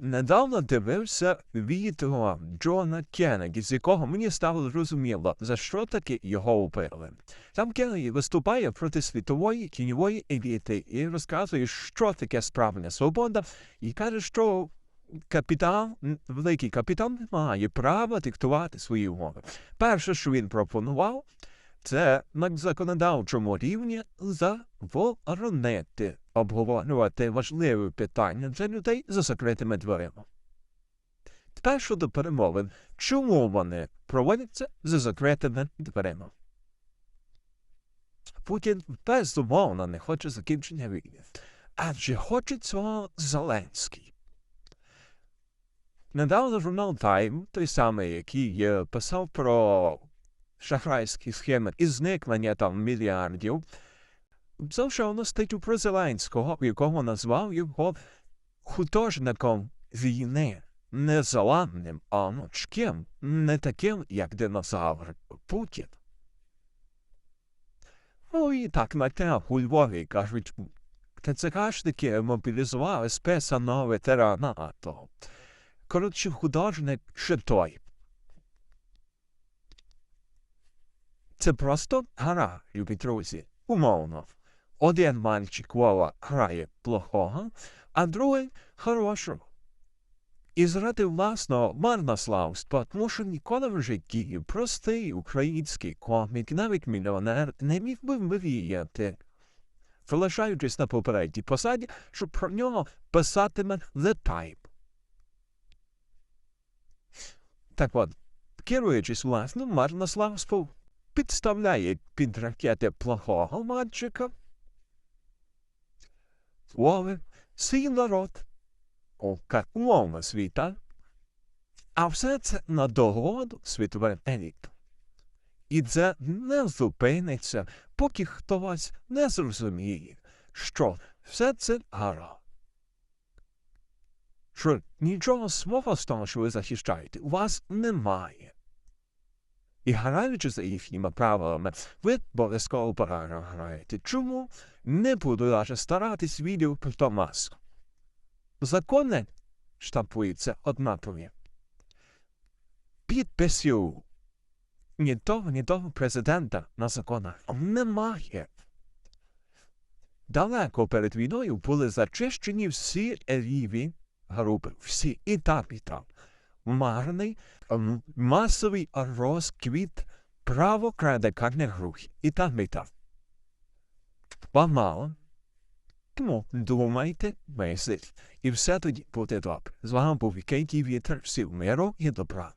Недавно дивився відео Джона Кеннеді, з якого мені стало зрозуміло, за що таки його убили. Там Кеннеді виступає проти світової тіньової еліти і розказує, що таке справжня свобода, і каже, що капітал, великий капітал не має права диктувати свої умови. Перше, що він пропонував, це на законодавчому рівні заборонити обговорювати важливі питання для людей за закритими дверима. Тепер щодо перемовин, чому вони проводяться за закритими дверима? Путін безумовно не хоче закінчення війни, адже хоче цього Зеленський. Недавно журнал Time, той самий, який е, писав про шахрайські схеми і зникнення там мільярдів, залишав статтю про Зеленського, в якому назвав його художником війни, не заламним, а ночким, не таким, як динозавр Путін. Ну і так на те у Львові кажуть, ТЦКшники мобілізували списаного ветерана АТО. Коротше, художник ще той. Це просто гра, любі друзі, умовно. Один мальчик Вова грає плохого, а другий хорошого. І заради власного марнославства, тому що ніколи в житті простий український комік, навіть мільйонер, не міг би мріяти, залишаючись на попередній посаді, що про нього писатиме The Type. Так от, керуючись власним марнославством, підставляє під ракети плохого мальчика, Вови, свій народ, умовно світа, а все це на догоду світовим елітам. І це не зупиниться, поки хтось не зрозуміє, що все це гара. Що нічого свого з того, що ви захищаєте, у вас немає. І граючи за їхніми правилами, ви обов'язково погано граєте. Чому? Не буду навіть старатись відео про маску. Закони штампуються однакові. Підписів ні того, ні того президента на законах немає. Далеко перед війною були зачищені всі рівні групи, всі і там, і там. Марний масовий розквіт правокрадикальних рухів і там, і там. Помало. мало. Тому думайте, мисліть, і все тоді буде добре. З вами був Кейті Вітер, всім миру і добра.